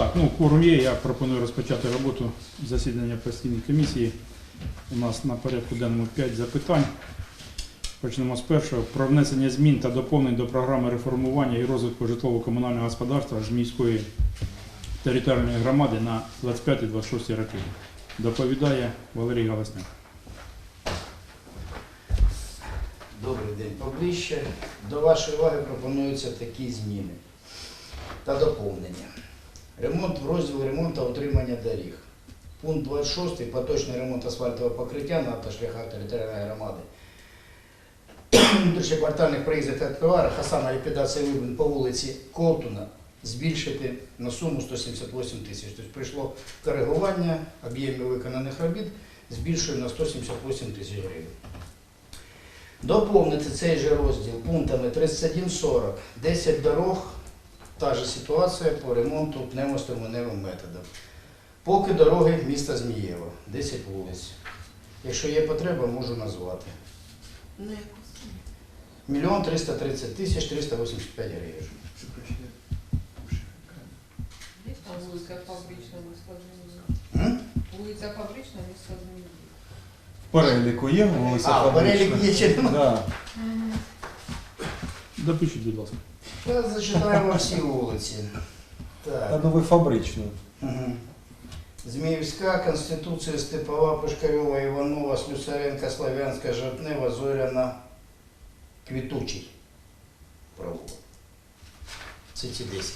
Так, ну кворум є. Я пропоную розпочати роботу засідання постійної комісії. У нас на порядку денному 5 запитань. Почнемо з першого. Про внесення змін та доповнень до програми реформування і розвитку житлово-комунального господарства з міської територіальної громади на 25-26 роки. Доповідає Валерій Галасняк. Добрий день. Поближче до вашої уваги пропонуються такі зміни та доповнення. Ремонт в розділ ремонт та утримання доріг. Пункт 26. Поточний ремонт асфальтового покриття на автошляхах територіальної громади. Внутрішньоквартальних проїздів та товарах, а саме ліквідація вибин по вулиці Ковтуна, збільшити на суму 178 тисяч. Тобто прийшло коригування об'ємів виконаних робіт, збільшує на 178 тисяч гривень. Доповнити цей же розділ пунктами 31.40, 10 дорог, та ж ситуація по ремонту пневмоструменевим методом. Поки дороги міста Змієва, 10 вулиць. Якщо є потреба, можу назвати. На яку суму? Мільйон 330 тисяч 385 гривень. А вулиця Фабрична міста Зміїв. Вулиця Фабрична. В переліку є вулиця А, в Фабрична? перелік є чи нема? Да. Допишіть, будь ласка. Та Зачитаємо всі вулиці. Так. ну ви фабричну. Мгм. Зміївська, Конституція, Степова, Пушкарьова, Іванова, Слюсаренка, Славянська, Жатнева, Зоряна, Квітучий. Провулок. Це ті 10.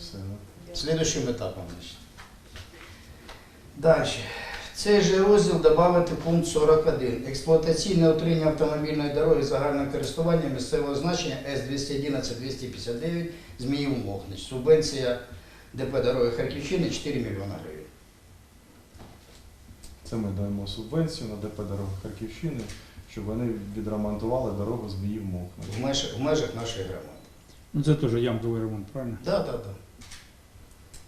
Все. Слідуючим етапом. Далі. Цей же розділ додати пункт 41. Експлуатаційне утримання автомобільної дороги загального користування місцевого значення С-211-259 Зміїв Мохнич. Субвенція ДП дороги Харківщини 4 мільйона гривень. Це ми даємо субвенцію на ДП дороги Харківщини, щоб вони відремонтували дорогу з Біїв В Мохна. межах, в межах нашої громади. Ну це теж ямковий ремонт, правильно? Так, так, так.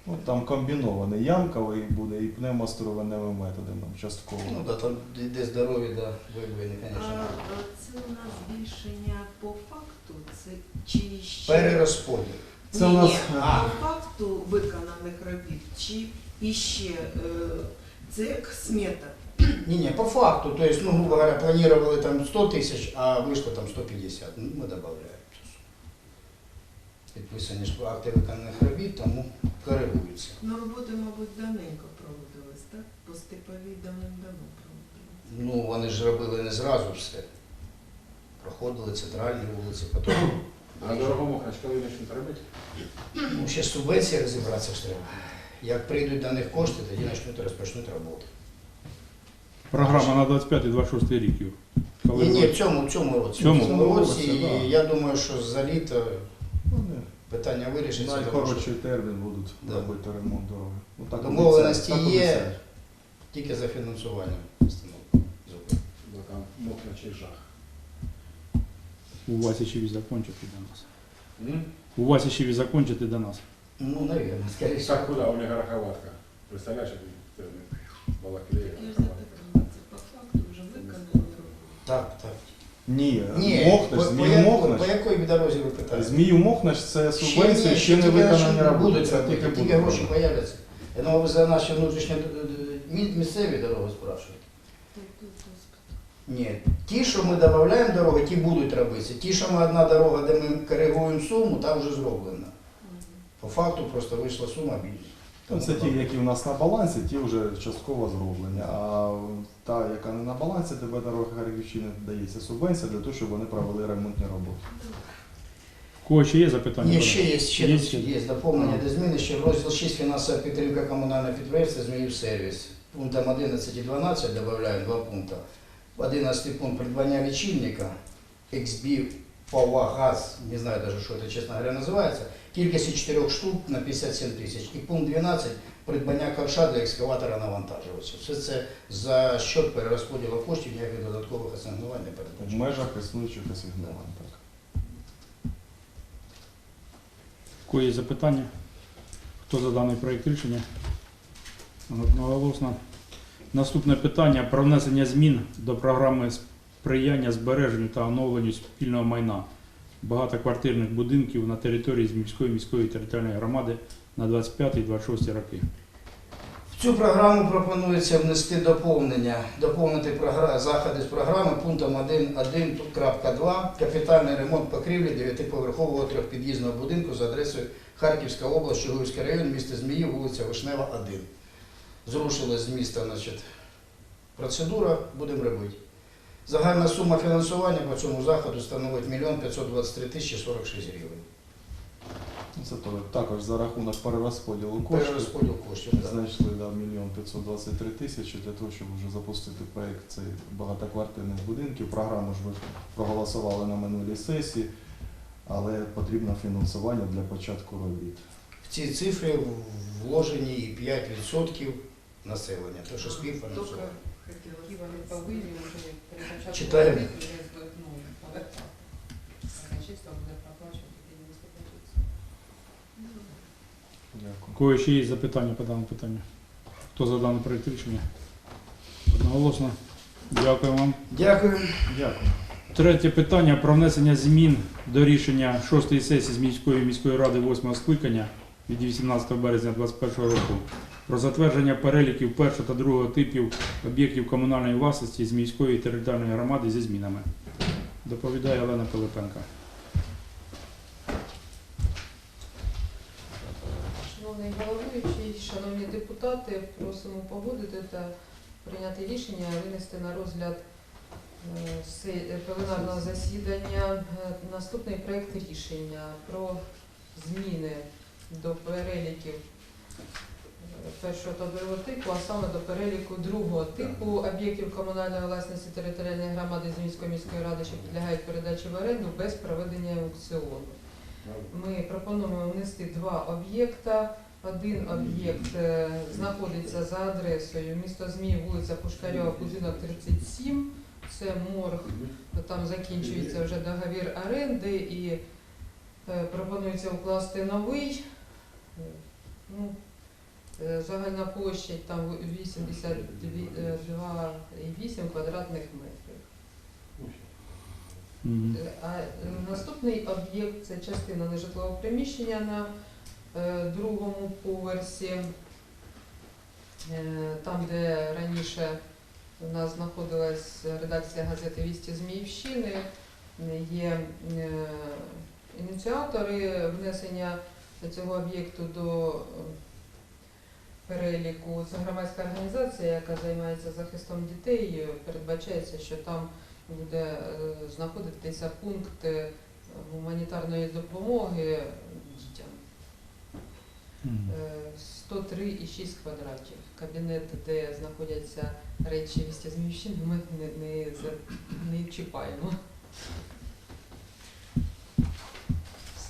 Ну, там комбінований ямковий буде і пневмоструменевим методом частково. Ну, да, там де здорові, да, вибоїни, звісно. а це у нас збільшення по факту, це чи ще Перерозподіл. Це ні, у нас- ні, А. по факту виконаних робіт, чи іще е, це як смета. Ні, ні, по факту, то есть, ну, грубо говоря, планировали там 100 тисяч, а вийшло там 150. Ну, ми додаємо цю суму. Підписані ж акти виконаних робіт, тому коригуються. Ну, роботи, мабуть, давненько проводились, так? По степовій давним-давно проводились. Ну, вони ж робили не зразу все. Проходили центральні вулиці, потім. А дорогому коли почнуть робити? Ну, ще з субвенції розібратися ж треба. Як прийдуть до них кошти, тоді почнуть розпочнуть роботу. Програма на 25-26 рік. Ні, ні, в цьому, в цьому році. В цьому році, і я думаю, що за літо Вони питання вирішиться. найкоротший термін будуть Да. робити ремонт дороги. Ну, так Домовленості так є. обіцяють. Тільки за фінансування установки. Там мокрячий жах. У Васичеві закончити до нас. М? У Васичеві закончити до нас. Ну, наверное, скорее всего. Так куди? У мене гороховатка. Представляєш, як це балаклея. Виконані. Так, так. Ні, Ні, Мохнаш, по, по, Зміїв якої- Мохнаш. по якої дорозі ви питаєте? Зміїв Мохнаш це субвенція, ще не виконані роботи. Це тільки тільки гроші робити. появляться. Я думав, ви за наші внутрішні е, е, мі- місцеві дороги спрашуєте. Ні. Ті, що ми додаємо дороги, ті будуть робитися. Ті, що ми одна дорога, де ми коригуємо суму, та вже зроблена. По факту просто вийшла сума більше. Ну, Це ті, які в нас на балансі, ті вже частково зроблені. А та, яка не на балансі, тебе дорога Харківщини дається субвенція для того, щоб вони провели ремонтні роботи. Кого ще є запитання? Ні, ще є, ще Є ще? є доповнення до зміни, в розділ 6 фінансова підтримка комунального підприємства Зміїв сервіс. Пунктом 11 і 12 додаємо два пункти. 11 пункт придбання лічильника XB Павагаз, не знаю даже, що це, чесно говоря, називається, кількістю 4 штук на 57 тисяч. І пункт 12 придбання ковша для екскаватора навантажувача. Все це за счет перерозподілу коштів, ніяких додаткових асигнувань не В передбачено. межах існуючих асигнувань. Так. Є запитання? Хто за даний проєкт рішення? Одноголосно. Наступне питання про внесення змін до програми сприяння збереженню та оновленню спільного майна багатоквартирних будинків на території з міської міської територіальної громади на 25-26 роки. В цю програму пропонується внести доповнення, доповнити заходи з програми пунктом 1.1.2 капітальний ремонт покрівлі дев'ятиповерхового трьохпід'їзного будинку за адресою Харківська область, Чугуївський район, місто Зміїв, вулиця Вишнева, 1. Зрушили з міста значить, процедура, будемо робити. Загальна сума фінансування по цьому заходу становить 1 523 тисячі 46 гривень. Це також за рахунок перерозподілу коштів. Перерозподіл коштів. да. Знайшли да, 1 523 тисячі для того, щоб вже запустити проєкт цей багатоквартирних будинків. Програму ж ви проголосували на минулій сесії, але потрібно фінансування для початку робіт. В ці цифри вложені і 5% населення, то що співфінансування. Які вони повинні вже ну, повертати. Казначейство буде проплачувати ті 95%. Дякую. У кого ще є запитання по даному питанню? Хто за даний проєкт рішення? Одноголосно. Дякую вам. Дякую. Дякую. Третє питання про внесення змін до рішення 6-ї сесії з міської міської ради 8 скликання від 18 березня 2021 року про затвердження переліків першого та другого типів об'єктів комунальної власності з міської територіальної громади зі змінами. Доповідає Олена Пилипенка. Шановний головуючий, шановні депутати, просимо погодити та прийняти рішення винести на розгляд е, пленарного засідання е, наступний проект рішення про зміни до переліків першого та другого типу, а саме до переліку другого типу об'єктів комунальної власності територіальної громади з міської міської ради, що підлягають передачі в оренду без проведення аукціону. Ми пропонуємо внести два об'єкта. Один об'єкт е, знаходиться за адресою місто Змій, вулиця Пушкарьова, будинок 37. Це морг, там закінчується вже договір оренди і е, пропонується укласти новий. Е, Ну, загальна площа там 82,8 квадратних метрів. Е, А е, наступний об'єкт це частина нежитлового приміщення на е, другому поверсі, Е, там, де раніше у нас знаходилась редакція газети Вісті Зміївщини, е, є е, ініціатори внесення цього об'єкту до е, переліку. Це громадська організація, яка займається захистом дітей. Передбачається, що там буде е, знаходитися пункт е, гуманітарної допомоги дітям. Мгм. Е, 103,6 квадратів. Кабінет, де знаходяться речі місця ми не, не, не чіпаємо.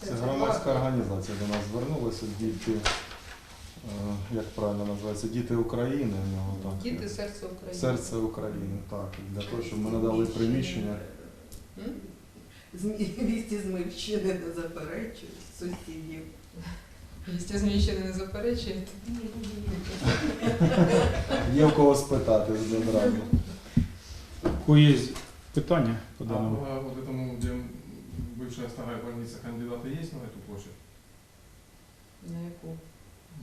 Це громадська організація до нас звернулася, діти, як правильно називається, діти України. у нього так. Діти серце України. Серце України, так. і Для того, щоб ми надали приміщення. М? Вісті змивщини не заперечують сусідів. Місця Зміївщини не заперечуєте? Є в кого спитати одразу. У кого є питання по А даному? а вот этому, где бывшая старая больница, кандидаты есть на эту площадь? На яку?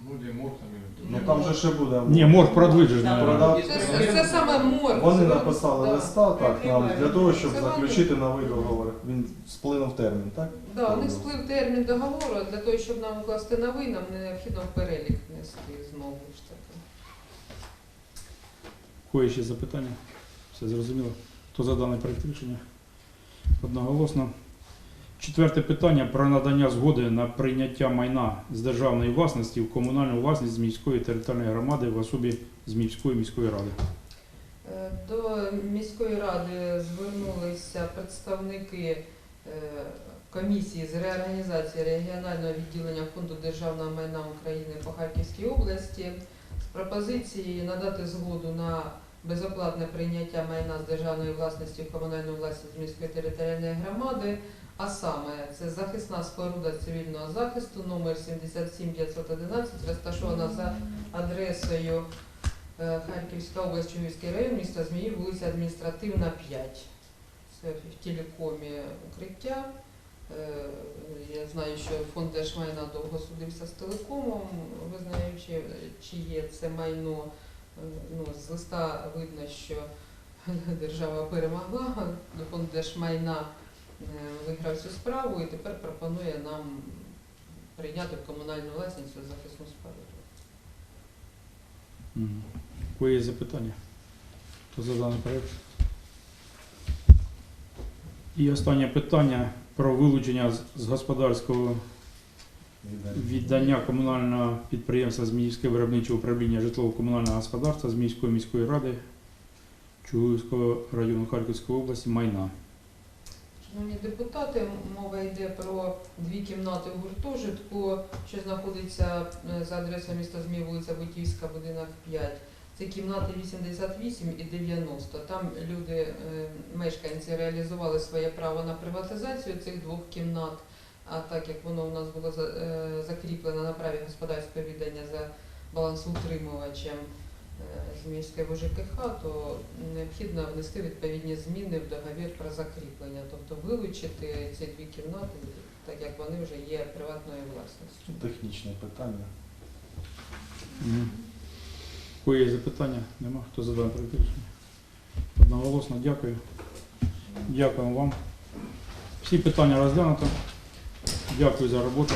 Ну, морг там или Ну там же ще буде. Ні, морг наверное. Продав- Це, це саме морг. Вони написали да. листа так, нам для того, щоб Це заключити новий договор. Він сплинув термін, так? Да, у них сплив термін договору, а для того, щоб нам укласти новий, нам необхідно в перелік внести знову ж таки. Є ще запитання? Все зрозуміло. Хто за даний проєкт рішення? Одноголосно. Четверте питання про надання згоди на прийняття майна з державної власності в комунальну власність з міської територіальної громади в особі з міської міської ради. Е, До міської ради звернулися представники е, комісії з реорганізації регіонального відділення Фонду державного майна України по Харківській області з пропозицією надати згоду на безоплатне прийняття майна з державної власності в комунальну власність міської територіальної громади. А саме це захисна споруда цивільного захисту номер 77511, розташована за адресою е, Харківська область, Чугівський район, місто Зміїв, вулиця Адміністративна, 5. Це в телекомі укриття. Е, Я знаю, що фонд держмайна довго судився з телекомом, визнаючи, чи є це майно. Е, Ну, з листа видно, що держава перемогла, фонд держмайна виграв цю справу і тепер пропонує нам прийняти в комунальну власність цю захисну споруду. Мгм. Є запитання? Хто за даний проект? І останнє питання про вилучення з- з господарського віддання комунального підприємства Зміївське виробниче управління житлово-комунального господарства Зміївської міської ради Чугуївського району Харківської області майна. Шановні депутати, мова йде про дві кімнати в гуртожитку, що знаходиться е, за адресою міста Змій, вулиця Бутівська, будинок 5. Це кімнати 88 і 90. Там люди, е, мешканці, реалізували своє право на приватизацію цих двох кімнат. А так як воно у нас було е, закріплено на праві господарського віддання за балансоутримувачем е, Зміївської ВЖКХ, то необхідно внести відповідні зміни в договір про закріплення, тобто вилучити ці дві кімнати, так як вони вже є приватною власністю. Технічне питання. Кої є запитання? Нема? Хто за даний проект рішення? Одноголосно дякую. Дякуємо вам. Всі питання розглянуто. Дякую за роботу.